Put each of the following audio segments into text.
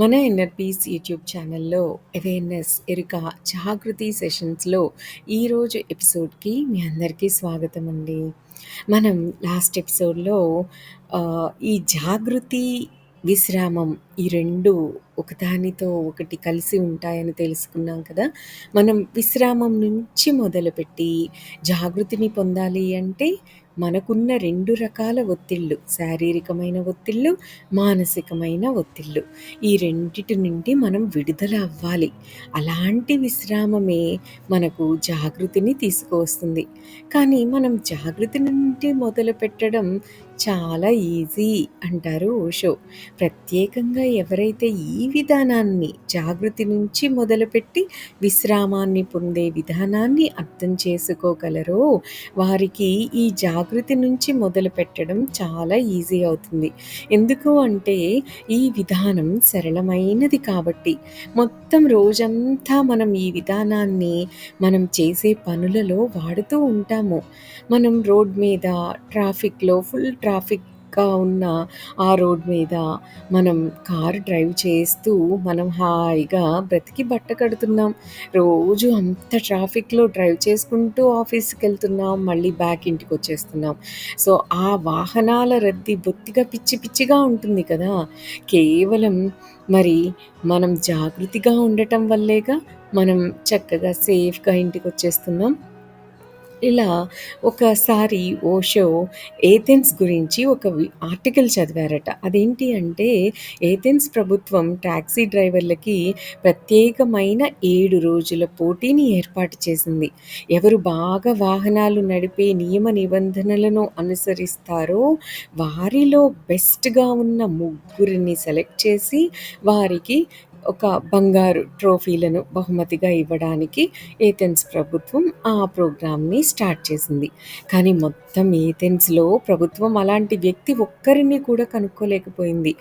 మన inner peace YouTube ఛానల్లో awareness ఎరుక జాగృతి సెషన్స్లో ఈరోజు ఎపిసోడ్కి మీ అందరికీ స్వాగతం అండి. మనం లాస్ట్ ఎపిసోడ్లో ఈ జాగృతి విశ్రామం ఈ రెండు ఒకదానితో ఒకటి కలిసి ఉంటాయని తెలుసుకున్నాం కదా. మనం విశ్రామం నుంచి మొదలుపెట్టి జాగృతిని పొందాలి అంటే మనకున్న రెండు రకాల ఒత్తిళ్ళు శారీరకమైన ఒత్తిళ్ళు మానసికమైన ఒత్తిళ్ళు. ఈ రెండిటి నుండి మనం విడుదల అవ్వాలి. అలాంటి విశ్రామమే మనకు జాగృతిని తీసుకువస్తుంది. కానీ మనం జాగృతి నుండి మొదలు పెట్టడం చాలా ఈజీ అంటారు ఓషో ప్రత్యేకంగా ఎవరైతే ఈ విధానాన్ని జాగృతి నుంచి మొదలుపెట్టి విశ్రామాన్ని పొందే విధానాన్ని అర్థం చేసుకోగలరో వారికి ఈ జాగృతి నుంచి మొదలు పెట్టడం చాలా ఈజీ అవుతుంది. ఎందుకు అంటే ఈ విధానం సరళమైనది కాబట్టి. మొత్తం రోజంతా మనం ఈ విధానాన్ని మనం చేసే పనులలో వాడుతూ ఉంటాము. మనం రోడ్ మీద ట్రాఫిక్లో ఫుల్ ట్రాఫిక్ ట్రాఫిక్గా ఉన్న ఆ రోడ్ మీద మనం కారు డ్రైవ్ చేస్తూ మనం హాయిగా బ్రతికి బట్ట కడుతున్నాం. రోజు అంత ట్రాఫిక్లో డ్రైవ్ చేసుకుంటూ ఆఫీస్కి వెళ్తున్నాం మళ్ళీ బ్యాక్ ఇంటికి వచ్చేస్తున్నాం సో ఆ వాహనాల రద్దీ బొత్తిగా పిచ్చి పిచ్చిగా ఉంటుంది కదా! కేవలం మరి మనం జాగృతిగా ఉండటం వల్లేగా మనం చక్కగా సేఫ్గా ఇంటికి వచ్చేస్తున్నాం ఇలా ఒకసారి ఓషో ఏథెన్స్ గురించి ఒక ఆర్టికల్ చదివారట. అదేంటి అంటే ఏథెన్స్ ప్రభుత్వం ట్యాక్సీ డ్రైవర్లకి ప్రత్యేకమైన ఏడు రోజుల పోటీని ఏర్పాటు చేసింది. ఎవరు బాగా వాహనాలు నడిపే నియమ నిబంధనలను అనుసరిస్తారో వారిలో బెస్ట్గా ఉన్న ముగ్గురిని సెలెక్ట్ చేసి వారికి ఒక బంగారు ట్రోఫీలను బహుమతిగా ఇవ్వడానికి ఏథెన్స్ ప్రభుత్వం ఆ ప్రోగ్రామ్ని స్టార్ట్ చేసింది. కానీ మొత్తం ఏథెన్స్లో ప్రభుత్వం అలాంటి వ్యక్తి ఒక్కరిని కూడా కనుక్కోలేకపోయింది.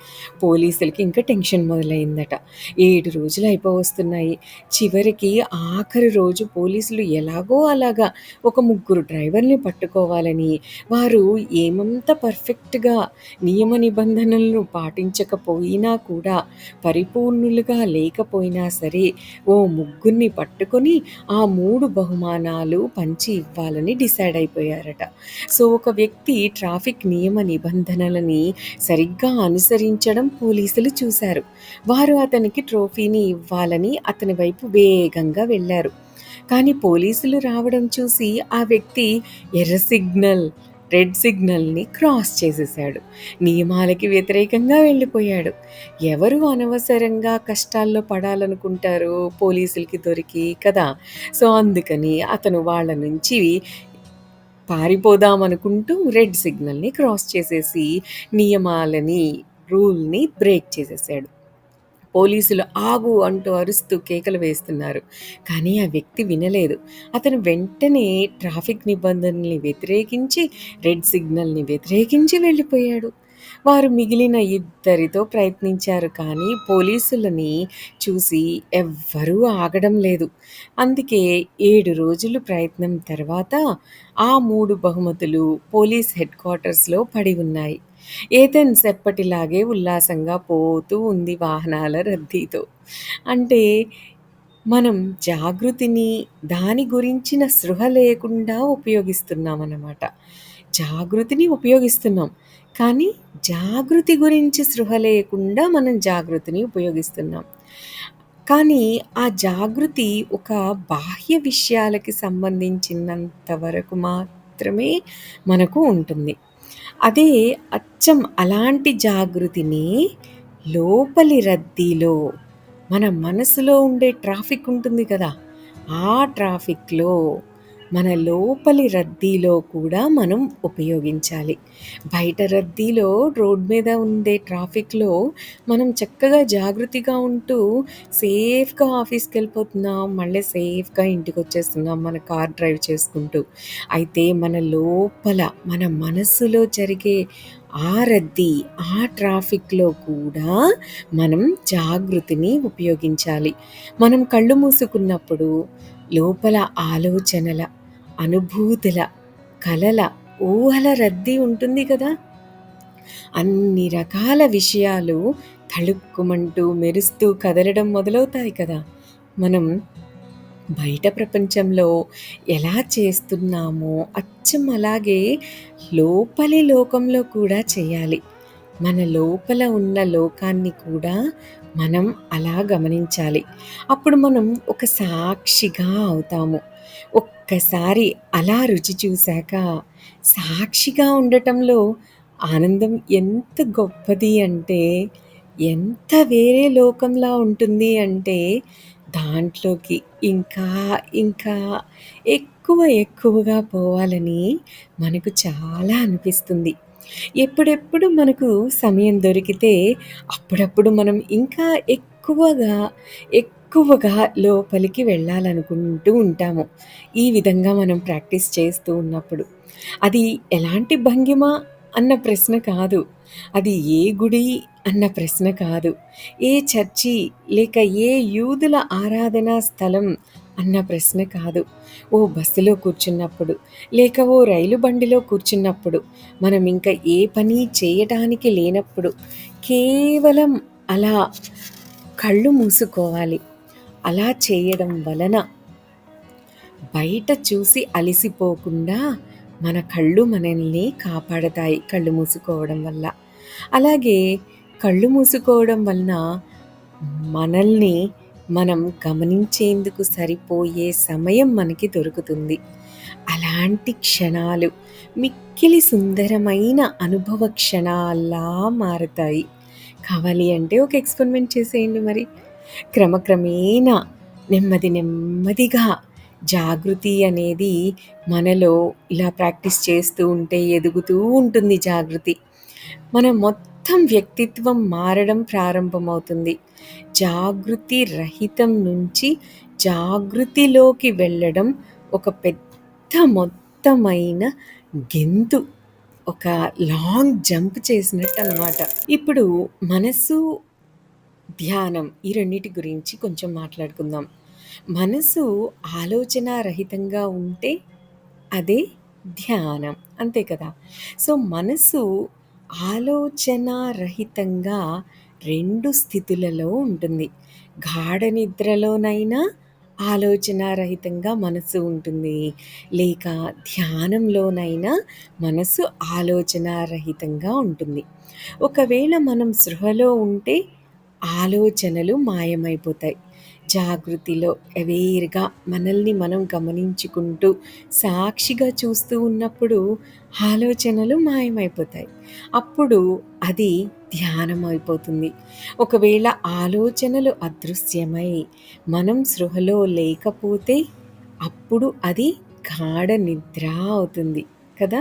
పోలీసులకి ఇంకా టెన్షన్ మొదలైందట. ఏడు రోజులు అయిపోవస్తున్నాయి. చివరికి ఆఖరి రోజు పోలీసులు ఎలాగో అలాగా ఒక ముగ్గురు డ్రైవర్ని పట్టుకోవాలని వారు ఏమంత పర్ఫెక్ట్గా నియమ నిబంధనలను పాటించకపోయినా కూడా పరిపూర్ణులుగా తోడుగా లేకపోయినా సరే ఓ ముగ్గురిని పట్టుకొని ఆ మూడు బహుమానాలు పంచి ఇవ్వాలని డిసైడ్ అయిపోయారట. సో ఒక వ్యక్తి ట్రాఫిక్ నియమ నిబంధనలని సరిగ్గా అనుసరించడం పోలీసులు చూశారు. వారు అతనికి ట్రోఫీని ఇవ్వాలని అతని వైపు వేగంగా వెళ్ళారు. కానీ పోలీసులు రావడం చూసి ఆ వ్యక్తి ఎర్ర సిగ్నల్ రెడ్ సిగ్నల్ని క్రాస్ చేసేసాడు నియమాలకి వ్యతిరేకంగా వెళ్ళిపోయాడు. ఎవరు అనవసరంగా కష్టాల్లో పడాలనుకుంటారు పోలీసులకి దొరికి కదా. సో అందుకని అతను వాళ్ళ నుంచి పారిపోదామనుకుంటూ రెడ్ సిగ్నల్ని క్రాస్ చేసేసి నియమాలని రూల్ని బ్రేక్ చేసేసాడు పోలీసులు ఆగు అంటూ అరుస్తూ కేకలు వేస్తున్నారు. కానీ ఆ వ్యక్తి వినలేదు. అతను వెంటనే ట్రాఫిక్ నిబంధనల్ని వ్యతిరేకించి రెడ్ సిగ్నల్ని వ్యతిరేకించి వెళ్ళిపోయాడు. వారు మిగిలిన ఇద్దరితో ప్రయత్నించారు కానీ పోలీసులని చూసి ఎవ్వరూ ఆగడం లేదు. అందుకే ఏడు రోజులు ప్రయత్నం తర్వాత ఆ మూడు బహుమతులు పోలీస్ హెడ్ క్వార్టర్స్లో పడి ఉన్నాయి. ఏథెన్స్ ఎప్పటిలాగే ఉల్లాసంగా పోతూ ఉంది వాహనాల రద్దీతో. అంటే మనం జాగృతిని దాని గురించిన సృహ లేకుండా ఉపయోగిస్తున్నాం అన్నమాట జాగృతిని ఉపయోగిస్తున్నాం. కానీ జాగృతి గురించి సృహ లేకుండా మనం జాగృతిని ఉపయోగిస్తున్నాం. కానీ ఆ జాగృతి ఒక బాహ్య విషయాలకి సంబంధించినంత వరకు మాత్రమే మనకు ఉంటుంది. అదే అచ్చం అలాంటి జాగృతిని లోపలి రద్దీలో మన మనసులో ఉండే ట్రాఫిక్ ఉంటుంది కదా ఆ ట్రాఫిక్‌లో మన లోపలి రద్దీలో కూడా మనం ఉపయోగించాలి. బయట రద్దీలో రోడ్ మీద ఉండే ట్రాఫిక్లో మనం చక్కగా జాగృతిగా ఉంటూ సేఫ్గా ఆఫీస్కి వెళ్ళిపోతున్నాం మళ్ళీ సేఫ్గా ఇంటికి వచ్చేస్తున్నాం మన కార్ డ్రైవ్ చేసుకుంటూ. అయితే మన లోపల మన మనస్సులో జరిగే ఆ రద్దీ ఆ ట్రాఫిక్లో కూడా మనం జాగృతిని ఉపయోగించాలి. మనం కళ్ళు మూసుకున్నప్పుడు లోపల ఆలోచనల అనుభూతుల కలల ఊహల రద్దీ ఉంటుంది కదా అన్ని రకాల విషయాలు తళుక్కుమంటూ, మెరుస్తూ కదలడం మొదలవుతాయి కదా! మనం బయట ప్రపంచంలో ఎలా చేస్తున్నామో అచ్చం అలాగే లోపలి లోకంలో కూడా చేయాలి. మన లోపల ఉన్న లోకాన్ని కూడా మనం అలా గమనించాలి. అప్పుడు మనం ఒక సాక్షిగా అవుతాము. ఒక్కసారి అలా రుచి చూశాక సాక్షిగా ఉండటంలో ఆనందం ఎంత గొప్పది అంటే, ఎంత వేరే లోకంలా ఉంటుంది అంటే, దాంట్లోకి ఇంకా, ఇంకా ఎక్కువ ఎక్కువగా పోవాలని మనకు చాలా అనిపిస్తుంది. ఎప్పుడెప్పుడు మనకు సమయం దొరికితే అప్పుడప్పుడు మనం ఇంకా ఎక్కువగా, ఎక్కువగా లోపలికి వెళ్ళాలనుకుంటూ ఉంటాము. ఈ విధంగా మనం ప్రాక్టీస్ చేస్తూ ఉన్నప్పుడు. అది ఎలాంటి భంగిమ అన్న ప్రశ్న కాదు. అది ఏ గుడి అన్న ప్రశ్న కాదు. ఏ చర్చి లేక ఏ యూదుల ఆరాధనా స్థలం అన్న ప్రశ్న కాదు. ఓ బస్సులో కూర్చున్నప్పుడు, లేక ఓ రైలు బండిలో కూర్చున్నప్పుడు, మనం ఇంకా ఏ పని చేయటానికి లేనప్పుడు, కేవలం అలా కళ్ళు మూసుకోవాలి. అలా చేయడం వలన బయట చూసి అలిసిపోకుండా మన కళ్ళు మనల్ని కాపాడతాయి కళ్ళు మూసుకోవడం వల్ల. అలాగే కళ్ళు మూసుకోవడం వలన మనల్ని మనం గమనించేందుకు సరిపోయే సమయం మనకి దొరుకుతుంది. అలాంటి క్షణాలు మిక్కిలి సుందరమైన అనుభవ క్షణాల్లా మారతాయి. కావాలి అంటే ఒక ఎక్స్‌పెరిమెంట్ చేసేయండి మరి. క్రమక్రమేణా నెమ్మది నెమ్మదిగా జాగృతి అనేది మనలో ఇలా ప్రాక్టీస్ చేస్తూ ఉంటే ఎదుగుతూ ఉంటుంది జాగృతి. మన మొత్తం వ్యక్తిత్వం మారడం ప్రారంభమవుతుంది. జాగృతి రహితం నుంచి జాగృతిలోకి వెళ్ళడం ఒక పెద్ద మొత్తమైన గెంతు. ఒక లాంగ్ జంప్ చేసినట్టు అనమాట ఇప్పుడు మనసు, ధ్యానం ఈ రెండింటి గురించి కొంచెం మాట్లాడుకుందాం. మనసు ఆలోచనారహితంగా ఉంటే అదే ధ్యానం. అంతే కదా! సో, మనసు ఆలోచనారహితంగా రహితంగా 2 స్థితులలో ఉంటుంది. గాఢ నిద్రలోనైనా ఆలోచనారహితంగా మనసు ఉంటుంది. లేక ధ్యానంలోనైనా మనసు ఆలోచనారహితంగా ఉంటుంది. ఒకవేళ మనం సృహలో ఉంటే ఆలోచనలు మాయమైపోతాయి. జాగృతిలో అవేర్‌గా మనల్ని మనం గమనించుకుంటూ సాక్షిగా చూస్తూ ఉన్నప్పుడు ఆలోచనలు మాయమైపోతాయి. అప్పుడు అది ధ్యానం అయిపోతుంది. ఒకవేళ ఆలోచనలు అదృశ్యమై మనం సృహలో లేకపోతే అప్పుడు అది గాఢ నిద్ర అవుతుంది కదా!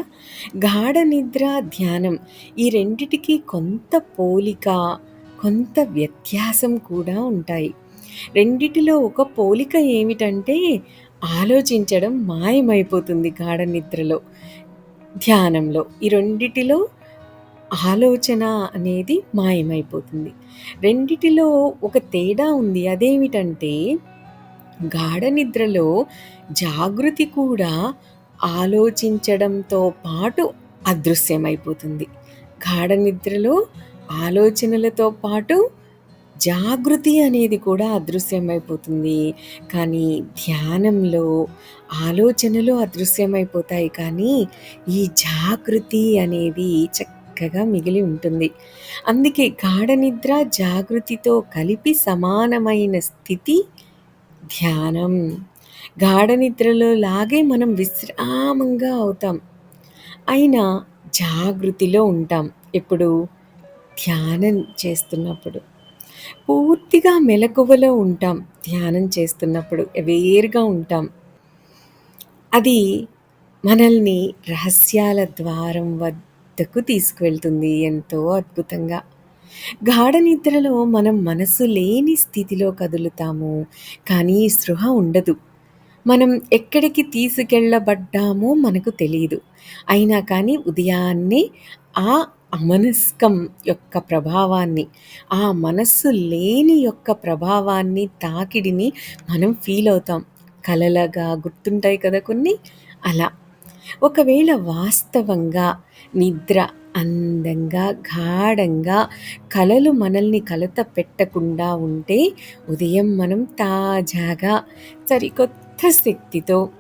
గాఢ నిద్ర, ధ్యానం ఈ రెండిటికి కొంత పోలిక, కొంత వ్యత్యాసం కూడా ఉంటాయి. రెండిటిలో ఒక పోలిక ఏమిటంటే ఆలోచించడం మాయమైపోతుంది గాఢ నిద్రలో, ధ్యానంలో. ఈ రెండిటిలో ఆలోచన అనేది మాయమైపోతుంది. రెండిటిలో ఒక తేడా ఉంది. అదేమిటంటే గాఢ నిద్రలో జాగృతి కూడా ఆలోచించడంతో పాటు అదృశ్యమైపోతుంది. గాఢ నిద్రలో ఆలోచనలతో పాటు జాగృతి అనేది కూడా అదృశ్యమైపోతుంది. కానీ ధ్యానంలో ఆలోచనలు అదృశ్యమైపోతాయి కానీ ఈ జాగృతి అనేది చక్కగా మిగిలి ఉంటుంది. అందుకే గాఢ నిద్ర జాగృతితో కలిపి సమానమైన స్థితి ధ్యానం. గాఢ నిద్రలో లాగే మనం విశ్రామంగా అవుతాం. అయినా జాగృతిలో ఉంటాం. ఎప్పుడు? ధ్యానం చేస్తున్నప్పుడు. పూర్తిగా మెలకువలో ఉంటాం ధ్యానం చేస్తున్నప్పుడు. వేరుగా ఉంటాం. అది మనల్ని రహస్యాల ద్వారం వద్దకు తీసుకువెళ్తుంది ఎంతో అద్భుతంగా. గాఢ నిద్రలో మనం మనసు లేని స్థితిలో కదులుతాము. కానీ స్పృహ ఉండదు. మనం ఎక్కడికి తీసుకెళ్ళబడ్డామో మనకు తెలియదు అయినా కానీ ఉదయాన్నే ఆ అమనస్కం యొక్క ప్రభావాన్ని, ఆ మనస్సు లేని యొక్క ప్రభావాన్ని, తాకిడిని మనం ఫీల్ అవుతాం. కలలగా గుర్తుంటాయి కదా కొన్ని! అలా. ఒకవేళ వాస్తవంగా నిద్ర అందంగా, గాఢంగా కలలు మనల్ని కలత పెట్టకుండా ఉంటే ఉదయం మనం తాజాగా సరికొత్త శక్తితో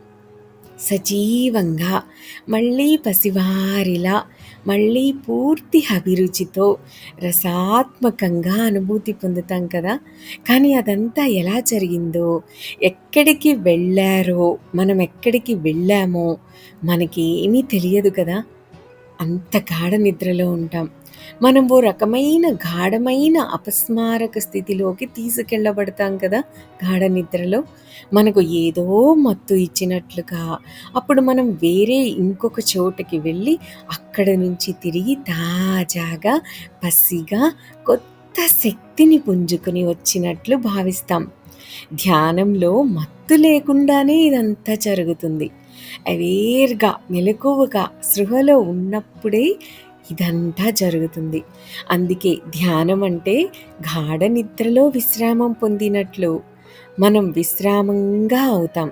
సజీవంగా మళ్ళీ పసివారిలా మళ్ళీ పూర్తి అభిరుచితో రసాత్మకంగా అనుభూతి పొందుతాం కదా. కానీ అదంతా ఎలా జరిగిందో ఎక్కడికి వెళ్ళారో మనం ఎక్కడికి వెళ్ళామో మనకి ఏమీ తెలియదు కదా. అంత గాఢ నిద్రలో ఉంటాం. మనం ఓ రకమైన గాఢమైన అపస్మారక స్థితిలోకి తీసుకెళ్ళబడతాం కదా గాఢ నిద్రలో మనకు ఏదో మత్తు ఇచ్చినట్లుగా అప్పుడు మనం వేరే ఇంకొక చోటకి వెళ్ళి అక్కడ నుంచి తిరిగి తాజాగా పసిగా కొత్త శక్తిని పుంజుకుని వచ్చినట్లు భావిస్తాం. ధ్యానంలో మత్తు లేకుండానే ఇదంతా జరుగుతుంది. అవేర్గా మెలకువగా సృహలో ఉన్నప్పుడే ఇదంతా జరుగుతుంది. అందుకే ధ్యానం అంటే గాఢ నిద్రలో విశ్రామం పొందినట్లు. మనం విశ్రామంగా అవుతాం.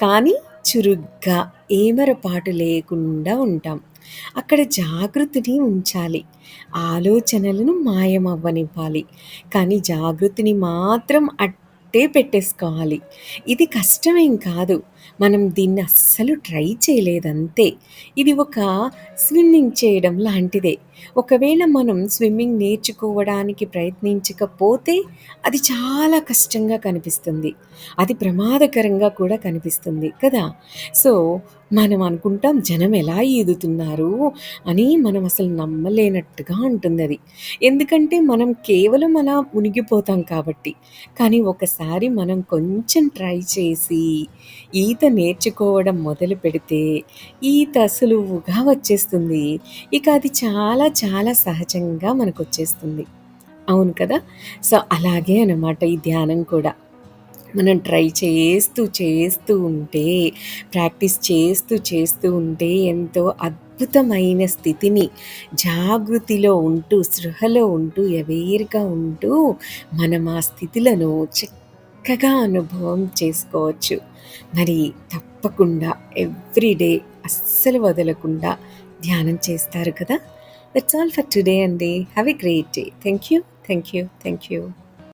కానీ చురుగ్గా ఏమరపాటు లేకుండా ఉంటాం. అక్కడ జాగృతిని ఉంచాలి. ఆలోచనలను మాయమవ్వనివ్వాలి. కానీ జాగృతిని మాత్రం అట్టే పెట్టేసుకోవాలి. ఇది కష్టమేం కాదు. మనం దీన్ని అస్సలు ట్రై చేయలేదంతే. ఇది ఒక స్విమ్మింగ్ చేయడం లాంటిదే. ఒకవేళ మనం స్విమ్మింగ్ నేర్చుకోవడానికి ప్రయత్నించకపోతే అది చాలా కష్టంగా కనిపిస్తుంది. అది ప్రమాదకరంగా కూడా కనిపిస్తుంది కదా. సో మనం అనుకుంటాం జనం ఎలా ఈదుతున్నారు? అని మనం అసలు నమ్మలేనట్టుగా ఉంటుంది అది. ఎందుకంటే మనం కేవలం అలా మునిగిపోతాం కాబట్టి. కానీ ఒకసారి మనం కొంచెం ట్రై చేసి ఈత నేర్చుకోవడం మొదలు పెడితే ఈత సులువుగా వచ్చేస్తుంది. ఇక అది చాలా చాలా సహజంగా మనకు వచ్చేస్తుంది అవును కదా? సో అలాగే అనమాట ఈ ధ్యానం కూడా. మనం ట్రై చేస్తూ చేస్తూ ఉంటే ప్రాక్టీస్ చేస్తూ చేస్తూ ఉంటే ఎంతో అద్భుతమైన స్థితిని జాగృతిలో ఉంటూ సృహలో ఉంటూ ఎవేర్గా ఉంటూ మనం ఆ స్థితులను చక్కగా అనుభవం చేసుకోవచ్చు. మరి తప్పకుండా ఎవ్రీడే అస్సలు వదలకుండా ధ్యానం చేస్తారు కదా? దట్స్ ఆల్ ఫర్ టుడే అండి. Have a great day thank you thank you thank you